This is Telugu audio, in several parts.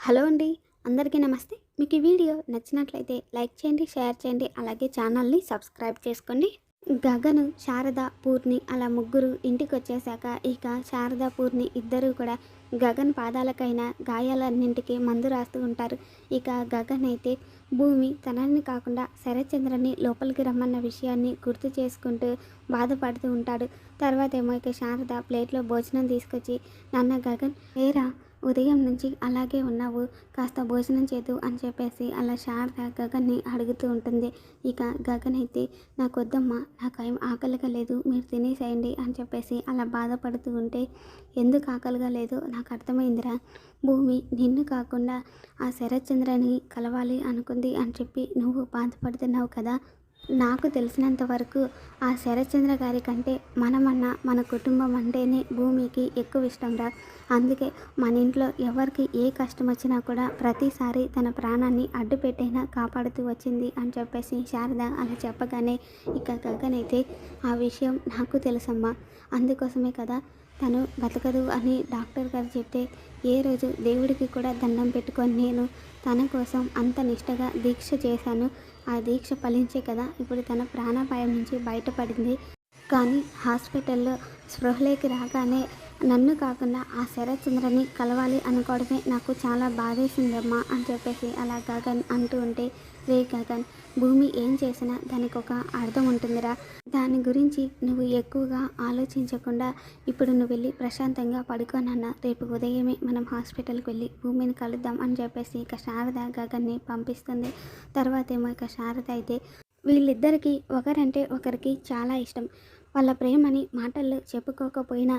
హలో అండి అందరికీ నమస్తే. మీకు ఈ వీడియో నచ్చినట్లయితే లైక్ చేయండి షేర్ చేయండి అలాగే ఛానల్ని సబ్స్క్రైబ్ చేసుకోండి. గగను శారద పూర్ణి అలా ముగ్గురు ఇంటికి వచ్చేసాక ఇక శారద పూర్ణి ఇద్దరు కూడా గగన్ పాదాలకైన గాయాలన్నింటికి మందు రాస్తూ ఉంటారు. ఇక గగన్ అయితే భూమి తనని కాకుండా శరత్చంద్రని లోపలికి రమ్మన్న విషయాన్ని గుర్తు చేసుకుంటూ బాధపడుతూ ఉంటాడు. తర్వాత ఏమో ఇక శారద ప్లేట్లో భోజనం తీసుకొచ్చి నాన్న గగన్ ఏరా ఉదయం నుంచి అలాగే ఉన్నావు. కాస్త భోజనం చేద్దు అని చెప్పేసి అలా శారద గగన్ని అడుగుతూ ఉంటుంది. ఇక గగన్ అయితే నాకు వద్దమ్మా నాకు ఏం ఆకలిగా లేదు. మీరు తినేసేయండి అని చెప్పేసి అలా బాధపడుతూ ఉంటే ఎందుకు ఆకలిగా లేదు? నాకు అర్థమైందిరా. భూమి నిన్ను కాకుండా ఆ శరత్చంద్రని కలవాలి అనుకుంది అని చెప్పి నువ్వు బాధపడుతున్నావు కదా. నాకు తెలిసినంత వరకు ఆ శరత్చంద్ర గారి కంటే మనమన్నా మన కుటుంబం అంటేనే భూమికి ఎక్కువ ఇష్టం రా. అందుకే మన ఇంట్లో ఎవరికి ఏ కష్టం వచ్చినా కూడా ప్రతిసారి తన ప్రాణాన్ని అడ్డుపెట్టైనా కాపాడుతూ వచ్చింది అని చెప్పేసి శారద అలా చెప్పగానే ఇక గగనైతే ఆ విషయం నాకు తెలుసమ్మా. అందుకోసమే కదా తను బతకదు అని డాక్టర్ గారు చెప్తే ఏ రోజు దేవుడికి కూడా దండం పెట్టుకొని నేను తన కోసం అంత నిష్టగా దీక్ష చేశాను. ఆ దీక్ష ఫలించే కదా? ఇప్పుడు తన ప్రాణాపాయం నుంచి బయటపడింది. కానీ హాస్పిటల్లో స్పృహలోకి రాగానే నన్ను కాకుండా ఆ శరత్చంద్రని కలవాలి అనుకోవడమే నాకు చాలా బాధేసిందమ్మా అని చెప్పేసి అలా గగన్ అంటూ ఉంటే రే గగన్ భూమి ఏం చేసినా దానికి ఒక అర్థం ఉంటుందిరా. దాని గురించి నువ్వు ఎక్కువగా ఆలోచించకుండా ఇప్పుడు నువ్వు వెళ్ళి ప్రశాంతంగా పడుకోనన్న రేపు ఉదయమే మనం హాస్పిటల్కి వెళ్ళి భూమిని కలుద్దాం అని చెప్పేసి ఇక శారద గగన్ని పంపిస్తుంది. తర్వాత ఏమో ఇక శారద అయితే వీళ్ళిద్దరికీ ఒకరంటే ఒకరికి చాలా ఇష్టం. వాళ్ళ ప్రేమని మాటల్లో చెప్పుకోకపోయినా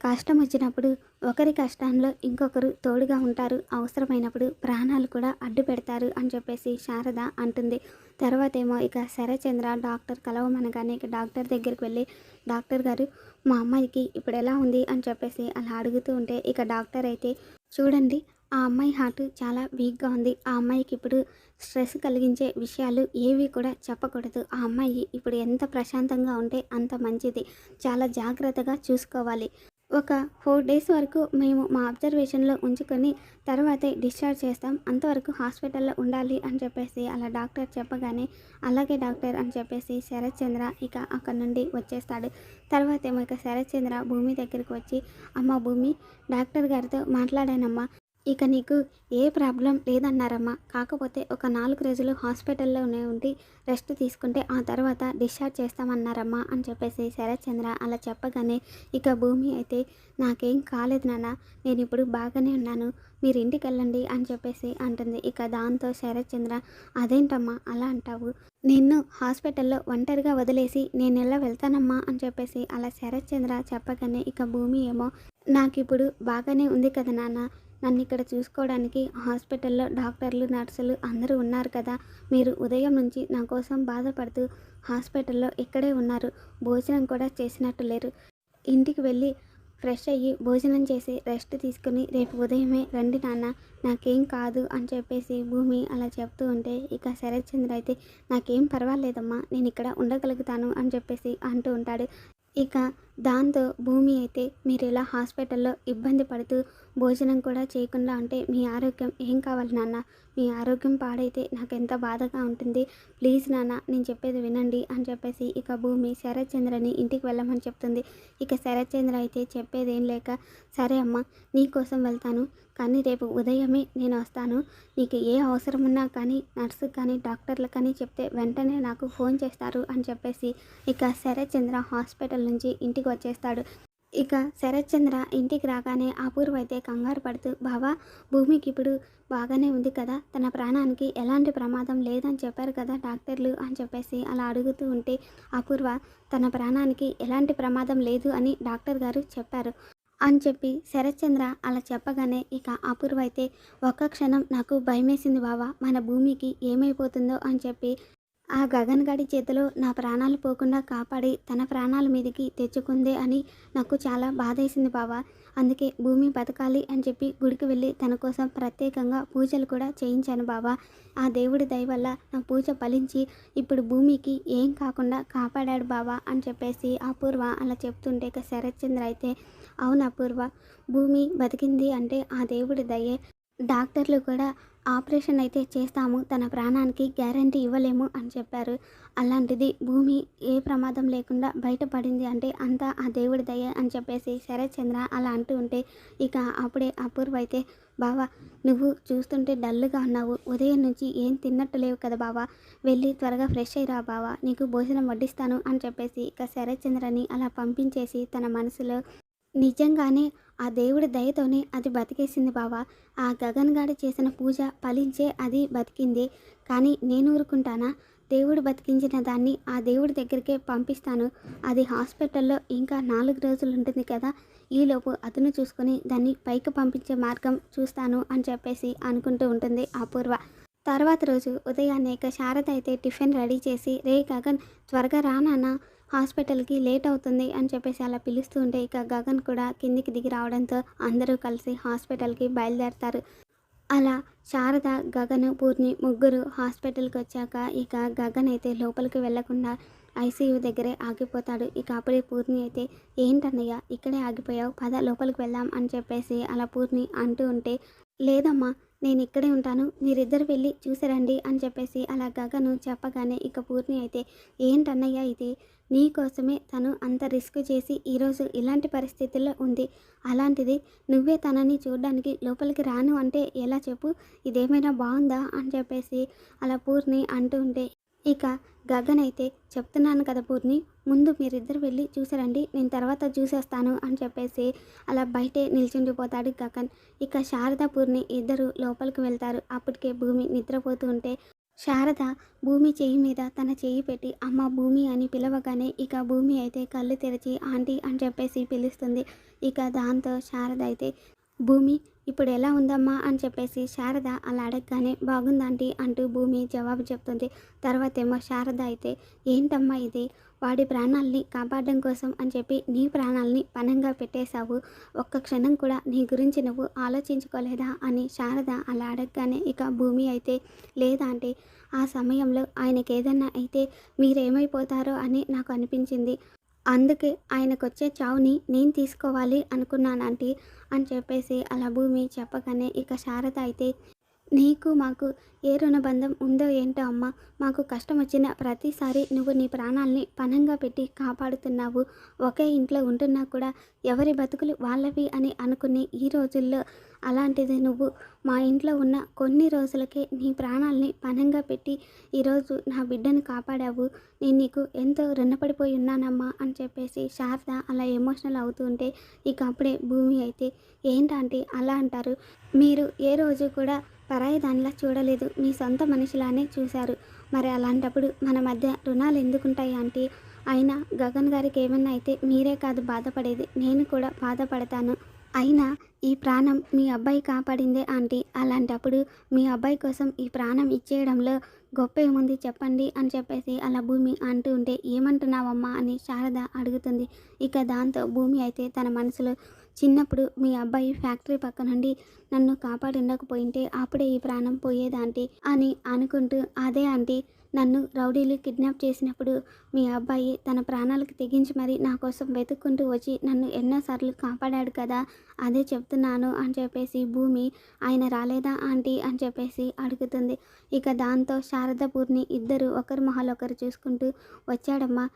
కష్టం వచ్చినప్పుడు ఒకరి కష్టంలో ఇంకొకరు తోడుగా ఉంటారు. అవసరమైనప్పుడు ప్రాణాలు కూడా అడ్డు పెడతారు అని చెప్పేసి శారద అంటుంది. తర్వాత ఏమో ఇక శరచంద్ర డాక్టర్ కలవమనగానే ఇక డాక్టర్ దగ్గరికి వెళ్ళి డాక్టర్ గారు మా అమ్మాయికి ఇప్పుడు ఎలా ఉంది? అని చెప్పేసి అలా అడుగుతూ ఉంటే ఇక డాక్టర్ అయితే చూడండి ఆ అమ్మాయి హార్ట్ చాలా వీక్గా ఉంది. ఆ అమ్మాయికి ఇప్పుడు స్ట్రెస్ కలిగించే విషయాలు ఏవి కూడా చెప్పకూడదు. ఆ అమ్మాయి ఇప్పుడు ఎంత ప్రశాంతంగా ఉంటే అంత మంచిది. చాలా జాగ్రత్తగా చూసుకోవాలి. ఒక ఫోర్ డేస్ వరకు మేము మా అబ్జర్వేషన్లో ఉంచుకొని తర్వాతే డిశ్చార్జ్ చేస్తాం. అంతవరకు హాస్పిటల్లో ఉండాలి అని చెప్పేసి అలా డాక్టర్ చెప్పగానే అలాగే డాక్టర్ అని చెప్పేసి శరత్ చంద్ర ఇక అక్కడ నుండి వచ్చేస్తాడు. తర్వాత ఏమో ఇక శరత్ చంద్ర భూమి దగ్గరికి వచ్చి అమ్మ భూమి డాక్టర్ గారితో మాట్లాడానమ్మా ఇక నీకు ఏ ప్రాబ్లం లేదన్నారమ్మా. కాకపోతే ఒక నాలుగు రోజులు హాస్పిటల్లోనే ఉండి రెస్ట్ తీసుకుంటే ఆ తర్వాత డిశ్చార్జ్ చేస్తామన్నారమ్మా అని చెప్పేసి శరత్ చంద్ర అలా చెప్పగానే ఇక భూమి అయితే నాకేం కాలేదు నాన్న నేను ఇప్పుడు బాగానే ఉన్నాను మీరు ఇంటికి వెళ్ళండి అని చెప్పేసి అంటుంది. ఇక దాంతో శరత్చంద్ర అదేంటమ్మా అలా అంటావు? నిన్ను హాస్పిటల్లో ఒంటరిగా వదిలేసి నేను ఎలా వెళ్తానమ్మా? అని చెప్పేసి అలా శరత్చంద్ర చెప్పగానే ఇక భూమి ఏమో నాకు ఇప్పుడు బాగానే ఉంది కదా నాన్న నన్ను ఇక్కడ చూసుకోవడానికి హాస్పిటల్లో డాక్టర్లు నర్సులు అందరూ ఉన్నారు కదా. మీరు ఉదయం నుంచి నా కోసం బాధపడుతూ హాస్పిటల్లో ఇక్కడే ఉన్నారు. భోజనం కూడా చేసినట్టు లేరు. ఇంటికి వెళ్ళి ఫ్రెష్ అయ్యి భోజనం చేసి రెస్ట్ తీసుకుని రేపు ఉదయమే రండి నాన్న. నాకేం కాదు అని చెప్పేసి భూమి అలా చెప్తూ ఉంటే ఇక శరత్ చంద్ర అయితే నాకేం పర్వాలేదమ్మా నేను ఇక్కడ ఉండగలుగుతాను అని చెప్పేసి అంటూ ఉంటాడు. ఇక దాంతో భూమి అయితే మీరు ఇలా హాస్పిటల్లో ఇబ్బంది పడుతూ భోజనం కూడా చేయకుండా ఉంటే మీ ఆరోగ్యం ఏం కావాలి నాన్న? మీ ఆరోగ్యం పాడైతే నాకు ఎంత బాధగా ఉంటుంది. ప్లీజ్ నాన్న నేను చెప్పేది వినండి అని చెప్పేసి ఇక భూమి శరత్చంద్రని ఇంటికి వెళ్ళమని చెప్తుంది. ఇక శరత్చంద్ర అయితే చెప్పేది ఏం లేక సరే అమ్మ నీకోసం వెళ్తాను. కానీ రేపు ఉదయమే నేను వస్తాను. నీకు ఏ అవసరం ఉన్నా కానీ నర్సు కానీ డాక్టర్లు కానీ చెప్తే వెంటనే నాకు ఫోన్ చేస్తారు అని చెప్పేసి ఇక శరత్చంద్ర హాస్పిటల్ నుంచి ఇంటికి వచ్చేస్తాడు. ఇక శరత్చంద్ర ఇంటికి రాగానే అపూర్వ అయితే కంగారు పడుతూ బావా భూమికి ఇప్పుడు బాగానే ఉంది కదా తన ప్రాణానికి ఎలాంటి ప్రమాదం లేదని చెప్పారు కదా డాక్టర్లు అని చెప్పేసి అలా అడుగుతూ ఉంటే అపూర్వ తన ప్రాణానికి ఎలాంటి ప్రమాదం లేదు అని డాక్టర్ గారు చెప్పారు. అని చెప్పి శరత్చంద్ర అలా చెప్పగానే ఇక అపూర్వ అయితే ఒక్క క్షణం నాకు భయమేసింది బావా మన భూమికి ఏమైపోతుందో అని చెప్పి ఆ గగన్ గడి చేతిలో నా ప్రాణాలు పోకుండా కాపాడి తన ప్రాణాల మీదకి తెచ్చుకుందే అని నాకు చాలా బాధేసింది బావా. అందుకే భూమి బతకాలి అని చెప్పి గుడికి వెళ్ళి తన కోసం ప్రత్యేకంగా పూజలు కూడా చేయించాను బావా. ఆ దేవుడి దయ వల్ల నా పూజ ఫలించి ఇప్పుడు భూమికి ఏం కాకుండా కాపాడాడు బావా అని చెప్పేసి అపూర్వ అలా చెప్తుంటే ఇక శరత్చంద్ర అయితే అవును అపూర్వ భూమి బతికింది అంటే ఆ దేవుడి దయే. డాక్టర్లు కూడా ఆపరేషన్ అయితే చేస్తాము తన ప్రాణానికి గ్యారంటీ ఇవ్వలేము అని చెప్పారు. అలాంటిది భూమి ఏ ప్రమాదం లేకుండా బయటపడింది అంటే అంతా ఆ దేవుడి దయ అని చెప్పేసి శరత్ చంద్ర అలా అంటూ ఉంటే ఇక అప్పుడే అపూర్వ అయితే బావా నువ్వు చూస్తుంటే డల్గా ఉన్నావు. ఉదయం నుంచి ఏం తిన్నట్టు లేవు కదా బావా. వెళ్ళి త్వరగా ఫ్రెష్ అయ్యిరా బావా. నీకు భోజనం వడ్డిస్తాను అని చెప్పేసి ఇక శరత్ చంద్రని అలా పంపించేసి తన మనసులో నిజంగానే ఆ దేవుడి దయతోనే అది బతికేసింది బావా. ఆ గగన్ గారు చేసిన పూజ ఫలించే అది బతికింది. కానీ నేను ఊరుకుంటానా? దేవుడు బతికించిన దాన్ని ఆ దేవుడి దగ్గరికే పంపిస్తాను. అది హాస్పిటల్లో ఇంకా నాలుగు రోజులు ఉంటుంది కదా. ఈలోపు అతను చూసుకొని దాన్ని పైకి పంపించే మార్గం చూస్తాను అని చెప్పేసి అనుకుంటూ ఉంటుంది అపూర్వ. తర్వాత రోజు ఉదయాన్నే ఇక శారద అయితే టిఫిన్ రెడీ చేసి రే గగన్ త్వరగా రానా హాస్పిటల్కి లేట్ అవుతుంది అని చెప్పేసి అలా పిలుస్తూ ఉంటే ఇక గగన్ కూడా కిందికి దిగి రావడంతో అందరూ కలిసి హాస్పిటల్కి బయలుదేరతారు. అలా శారద గగన్ పూర్ణి ముగ్గురు హాస్పిటల్కి వచ్చాక ఇక గగన్ అయితే లోపలికి వెళ్ళకుండా ఐసీయూ దగ్గరే ఆగిపోతాడు. ఇక అప్పుడే పూర్ణి అయితే ఏంటన్నయ్య ఇక్కడే ఆగిపోయావు పద లోపలికి వెళ్దాం అని చెప్పేసి అలా పూర్ణి అంటూ ఉంటే లేదమ్మా నేను ఇక్కడే ఉంటాను మీరిద్దరు వెళ్ళి చూసారండి అని చెప్పేసి అలా గగను చెప్పగానే ఇక పూర్ణి అయితే ఏంటన్నయ్య ఇది? నీ కోసమే తను అంత రిస్క్ చేసి ఈరోజు ఇలాంటి పరిస్థితుల్లో ఉంది. అలాంటిది నువ్వే తనని చూడడానికి లోపలికి రాను అంటే ఎలా చెప్పు? ఇదేమైనా బాగుందా? అని చెప్పేసి అలా పూర్ణి అంటూ ఉంటే ఇక గగన్ అయితే చెప్తున్నాను కదా పూర్ణి ముందు మీరిద్దరు వెళ్ళి చూసారండి నేను తర్వాత చూసేస్తాను అని చెప్పేసి అలా బయటే నిల్చుండిపోతాడు గగన్. ఇక శారద పూర్ణి ఇద్దరు లోపలికి వెళ్తారు. అప్పటికే భూమి నిద్రపోతూ ఉంటే శారద భూమి చెయ్యి మీద తన చెయ్యి పెట్టి అమ్మ భూమి అని పిలవగానే ఇక భూమి అయితే కళ్ళు తెరిచి ఆంటీ అని చెప్పేసి పిలుస్తుంది. ఇక దాంతో శారద అయితే భూమి ఇప్పుడు ఎలా ఉందమ్మా అని చెప్పేసి శారద అలా అడగగానే బాగుందండి అంటూ భూమి జవాబు చెప్తుంది. తర్వాత ఏమో శారద అయితే ఏంటమ్మా ఇది? వాడి ప్రాణాలని కాపాడడం కోసం అని చెప్పి నీ ప్రాణాలని పనంగా పెట్టేశావు. ఒక్క క్షణం కూడా నీ గురించి నువ్వు ఆలోచించుకోలేదా? అని శారద అలా అడగగానే ఇక భూమి అయితే లేదా అంటే ఆ సమయంలో ఆయనకి ఏదన్నా అయితే మీరేమైపోతారో అని నాకు అనిపించింది. అందుకే ఆయనకు వచ్చే చావుని నేను తీసుకోవాలి అనుకున్నాను ఆంటీ అని చెప్పేసి అలా భూమి చెప్పగానే ఇక శారద అయితే నీకు మాకు ఏ రుణబంధం ఉందో ఏంటో అమ్మ మాకు కష్టం వచ్చిన ప్రతిసారి నువ్వు నీ ప్రాణాల్ని పణంగా పెట్టి కాపాడుతున్నావు. ఒకే ఇంట్లో ఉంటున్నా కూడా ఎవరి బతుకులు వాళ్ళవి అని అనుకునే ఈ రోజుల్లో అలాంటిది నువ్వు మా ఇంట్లో ఉన్న కొన్ని రోజులకే నీ ప్రాణాల్ని పనంగా పెట్టి ఈరోజు నా బిడ్డను కాపాడావు. నేను నీకు ఎంతో రుణపడిపోయి ఉన్నానమ్మా అని చెప్పేసి శారద అలా ఎమోషనల్ అవుతుంటే ఇక అప్పుడే భూమి అయితే ఏంటంటే అలా అంటారు. మీరు ఏ రోజు కూడా పరాయి దానిలా చూడలేదు. మీ సొంత మనిషిలానే చూశారు. మరి అలాంటప్పుడు మన మధ్య రుణాలు ఎందుకుంటాయి అంటే అయినా గగన్ గారికి ఏమన్నా అయితే మీరే కాదు బాధపడేది. నేను కూడా బాధపడతాను. అయినా ఈ ప్రాణం మీ అబ్బాయి కాపాడిందే ఆంటీ. అలాంటప్పుడు మీ అబ్బాయి కోసం ఈ ప్రాణం ఇచ్చేయడంలో గొప్ప ఏముంది చెప్పండి అని చెప్పేసి అలా భూమి అంటూ ఉంటే ఏమంటున్నావమ్మా? అని శారద అడుగుతుంది. ఇక దాంతో భూమి అయితే తన మనసులో చిన్నప్పుడు మీ అబ్బాయి ఫ్యాక్టరీ పక్క నుండి నన్ను కాపాడుండకపోయింటే అప్పుడే ఈ ప్రాణం పోయేదాంటి అని అనుకుంటూ అదే ఆంటీ. నన్ను రౌడీలు కిడ్నాప్ చేసినప్పుడు మీ అబ్బాయి తన ప్రాణాలకు తెగించి మరి నా కోసం వెతుక్కుంటూ వచ్చి నన్ను ఎన్నోసార్లు కాపాడాడు కదా అదే చెప్తున్నాను అని చెప్పేసి భూమి ఆయన రాలేదా ఆంటీ? అని చెప్పేసి అడుగుతుంది. ఇక దాంతో శారదపూర్ని ఇద్దరు ఒకరి మొహాలు ఒకరు చూసుకుంటూ వచ్చాడమ్మా.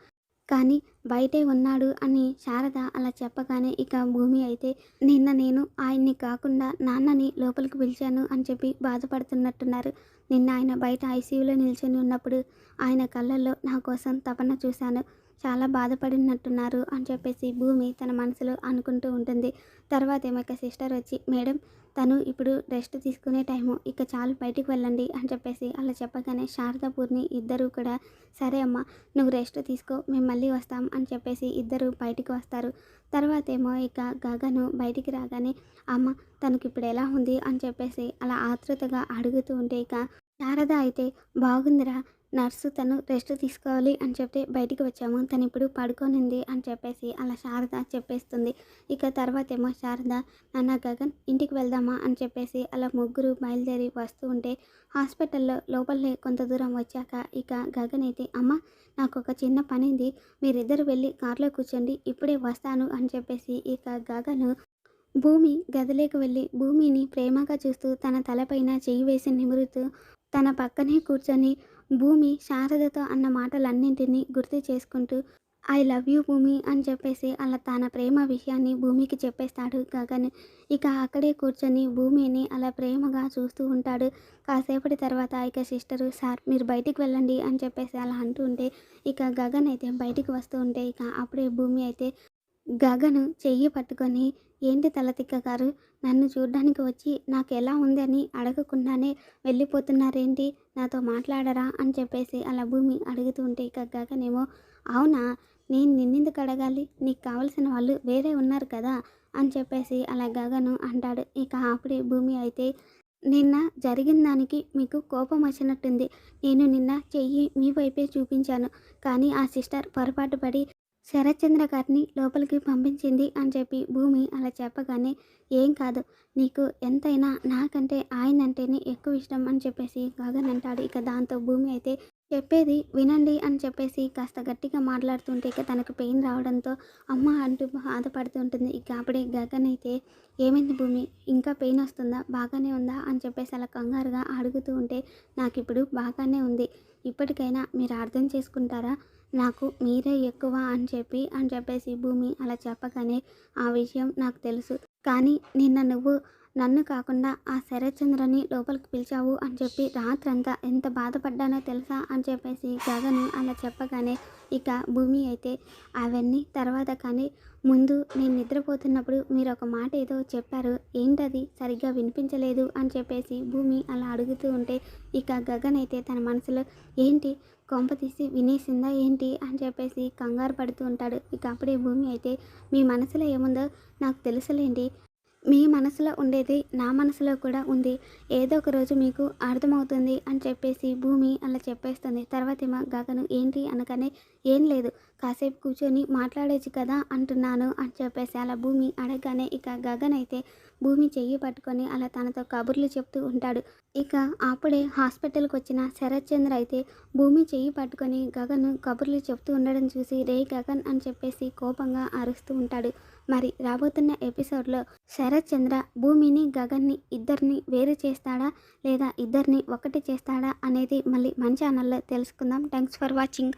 కానీ బయటే ఉన్నాడు అని శారద అలా చెప్పగానే ఇక భూమి అయితే నిన్న నేను ఆయన్ని కాకుండా నాన్నని లోపలికి పిలిచాను అని చెప్పి బాధపడుతున్నట్టున్నారు. నిన్న ఆయన బయట ఐసీయూలో నిల్చొని ఉన్నప్పుడు ఆయన కళ్ళల్లో నా కోసం తపన చూశాను. చాలా బాధపడినట్టున్నారు అని చెప్పేసి భూమి తన మనసులో అనుకుంటూ ఉంటుంది. తర్వాత ఏమో ఇక సిస్టర్ వచ్చి మేడం తను ఇప్పుడు రెస్ట్ తీసుకునే టైము ఇక చాలు బయటికి వెళ్ళండి అని చెప్పేసి అలా చెప్పగానే శారదాపూర్ని ఇద్దరు కూడా సరే అమ్మ నువ్వు రెస్ట్ తీసుకో మేము మళ్ళీ వస్తాం అని చెప్పేసి ఇద్దరు బయటికి వస్తారు. తర్వాత ఏమో ఇక గగను బయటికి రాగానే అమ్మ తనకి ఇప్పుడు ఎలా ఉంది అని చెప్పేసి అలా ఆతృతగా అడుగుతూ ఉంటే ఇక శారద అయితే బాగుందిరా నర్సు తను రెస్ట్ తీసుకోవాలి అని చెప్తే బయటికి వచ్చాము. తను ఇప్పుడు పడుకోనింది అని చెప్పేసి అలా శారద చెప్పేస్తుంది. ఇక తర్వాత ఏమో శారద నాన్న గగన్ ఇంటికి వెళ్దామా? అని చెప్పేసి అలా ముగ్గురు బయలుదేరి వస్తూ ఉంటే హాస్పిటల్లో లోపలే కొంత దూరం వచ్చాక ఇక గగన్ అయితే అమ్మ నాకు ఒక చిన్న పని ఉంది మీరిద్దరు వెళ్ళి కార్లో కూర్చోండి. ఇప్పుడే వస్తాను అని చెప్పేసి ఇక గగను భూమి గదిలోకి వెళ్ళి భూమిని ప్రేమగా చూస్తూ తన తలపైన చెయ్యి వేసి నిమురుతూ తన పక్కనే కూర్చొని భూమి శారదతో అన్న మాటలన్నింటినీ గుర్తు చేసుకుంటూ ఐ లవ్ యూ భూమి అని చెప్పేసి అలా తన ప్రేమ విషయాన్ని భూమికి చెప్పేస్తాడు గగన్. ఇక అక్కడే కూర్చొని భూమిని అలా ప్రేమగా చూస్తూ ఉంటాడు. కాసేపటి తర్వాత ఇక సిస్టరు సార్ మీరు బయటికి వెళ్ళండి అని చెప్పేసి అలా అంటూ ఉంటే ఇక గగన్ అయితే బయటికి వస్తూ ఉంటే ఇక అప్పుడే భూమి అయితే గగను చెయ్యి పట్టుకొని ఏంటి తలతిక్క గారు నన్ను చూడ్డానికి వచ్చి నాకు ఎలా ఉంది అని అడగకుండానే వెళ్ళిపోతున్నారేంటి? నాతో మాట్లాడరా? అని చెప్పేసి అలా భూమి అడుగుతూ ఉంటే ఇక గగనేమో అవునా? నేను నిన్నెందుకు అడగాలి? నీకు కావలసిన వాళ్ళు వేరే ఉన్నారు కదా? అని చెప్పేసి అలా గగను అంటాడు. ఇక అప్పుడే భూమి అయితే నిన్న జరిగిన దానికి మీకు కోపం వచ్చినట్టుంది. నేను నిన్న చెయ్యి మీ వైపే చూపించాను. కానీ ఆ సిస్టర్ పొరపాటు పడి శరత్చంద్ర గారిని లోపలికి పంపించింది అని చెప్పి భూమి అలా చెప్పగానే ఏం కాదు నీకు ఎంతైనా నాకంటే ఆయన అంటేనే ఎక్కువ ఇష్టం అని చెప్పేసి గగన్ అంటాడు. ఇక దాంతో భూమి అయితే చెప్పేది వినండి అని చెప్పేసి కాస్త గట్టిగా మాట్లాడుతుంటే ఇక తనకు పెయిన్ రావడంతో అమ్మ అంటూ బాధపడుతుంటుంది ఇక అప్పుడే గగన్ అయితే ఏమైంది భూమి? ఇంకా పెయిన్ వస్తుందా? బాగానే ఉందా? అని చెప్పేసి అలా కంగారుగా అడుగుతూ ఉంటే నాకు ఇప్పుడు బాగానే ఉంది. ఇప్పటికైనా మీరు అర్థం చేసుకుంటారా? నాకు మీరే ఎక్కువ అని చెప్పి అని చెప్పేసి భూమి అలా చెప్పగానే ఆ విషయం నాకు తెలుసు. కానీ నిన్న నువ్వు నన్ను కాకుండా ఆ శరత్చంద్రని లోపలికి పిలిచావు అని చెప్పి రాత్రంతా ఎంత బాధపడ్డానో తెలుసా అని చెప్పేసి గగను అలా చెప్పగానే ఇక భూమి అయితే అవన్నీ తర్వాత కానీ ముందు నేను నిద్రపోతున్నప్పుడు మీరు ఒక మాట ఏదో చెప్పారు. ఏంటది? సరిగ్గా వినిపించలేదు అని చెప్పేసి భూమి అలా అడుగుతూ ఉంటే ఇక గగన్ అయితే తన మనసులో ఏంటి? కొంప తీసి వినేసిందా ఏంటి? అని చెప్పేసి కంగారు పడుతూ ఉంటాడు. ఇక అప్పుడే భూమి అయితే మీ మనసులో ఏముందో నాకు తెలుసులేండి. మీ మనసులో ఉండేది నా మనసులో కూడా ఉంది. ఏదో ఒక రోజు మీకు అర్థమవుతుంది అని చెప్పేసి భూమి అలా చెప్పేస్తుంది. తర్వాత ఏమో గగను ఏంటి అనగానే ఏం లేదు. కాసేపు కూర్చొని మాట్లాడేచ్చు కదా అంటున్నాను అని చెప్పేసి అలా భూమి అడగగానే ఇక గగన్ అయితే భూమి చెయ్యి పట్టుకొని అలా తనతో కబుర్లు చెప్తూ ఉంటాడు. ఇక అప్పుడే హాస్పిటల్కి వచ్చిన శరత్ చంద్ర అయితే భూమి చెయ్యి పట్టుకొని గగన్ కబుర్లు చెప్తూ ఉండడం చూసి రే గగన్ అని చెప్పేసి కోపంగా అరుస్తూ ఉంటాడు. మరి రాబోతున్న ఎపిసోడ్లో శరత్ చంద్ర భూమిని గగన్ని ఇద్దరిని వేరు చేస్తాడా లేదా ఇద్దరిని ఒకటి చేస్తాడా అనేది మళ్ళీ మన ఛానల్లో తెలుసుకుందాం. Thanks for watching.